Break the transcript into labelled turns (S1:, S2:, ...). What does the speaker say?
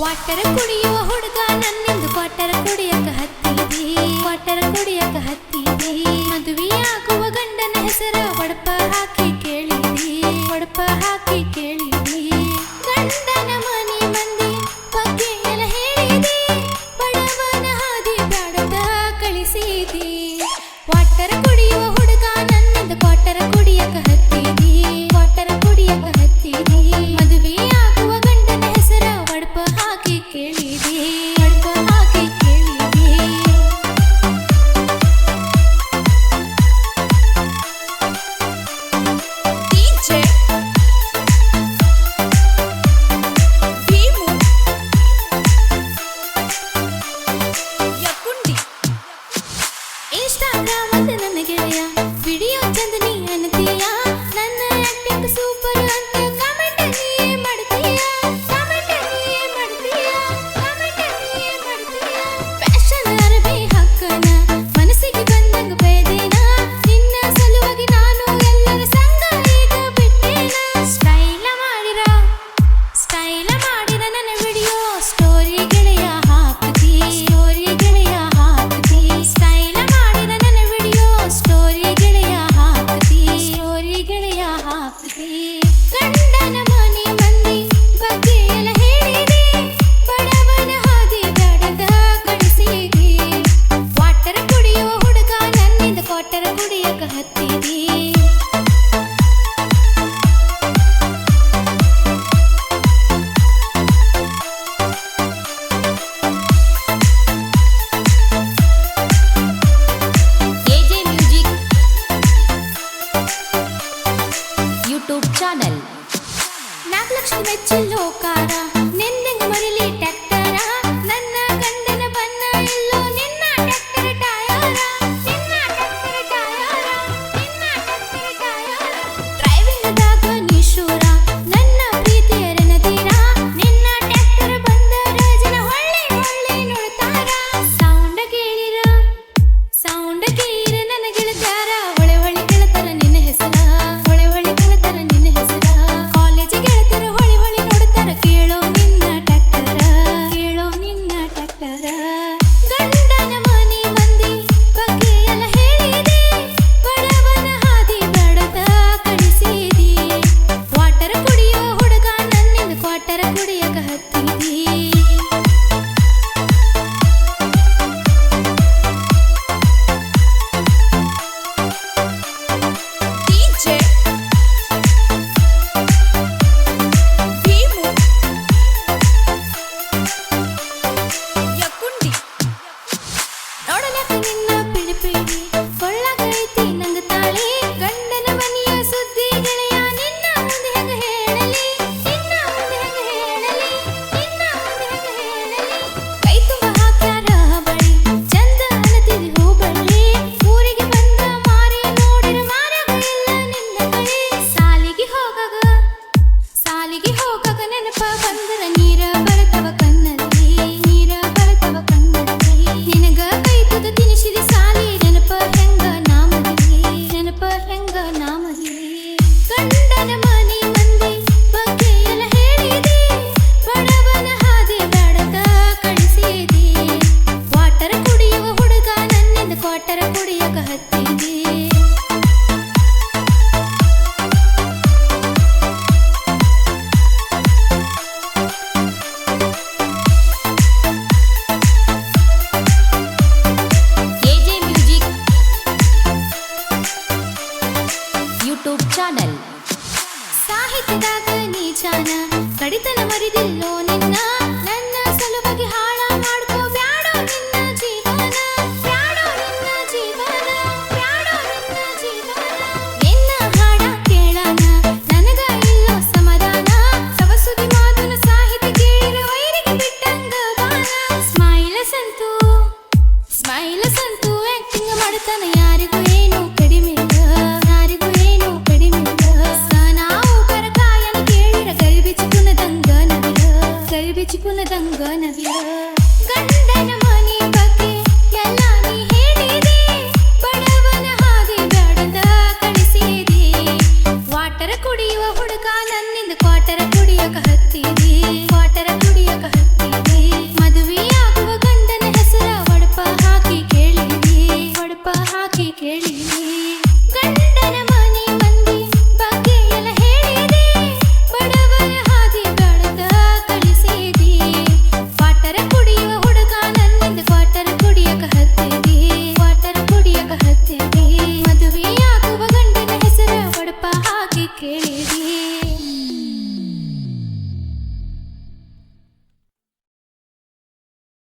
S1: Water ಕುಡಿಯುವ ಹುಡುಗ ನನ್ನಿಂದು quarter ಕುಡಿಯಕ ಹತ್ತಿದಿ. Quarter ಕುಡಿಯಕ ಹತ್ತಿದಿ. ಮದುವೆಯಾಗುವ ಗಂಡನ ಹೆಸರ ಒಡಪ ಹಾಕಿ ಕೇಳಿದೆ. ಒಡಪ ಹಾಕಿ चलो कारा। ಶಾನ ಕಡಿತನ ಮರಿದಿಲ್ಲ.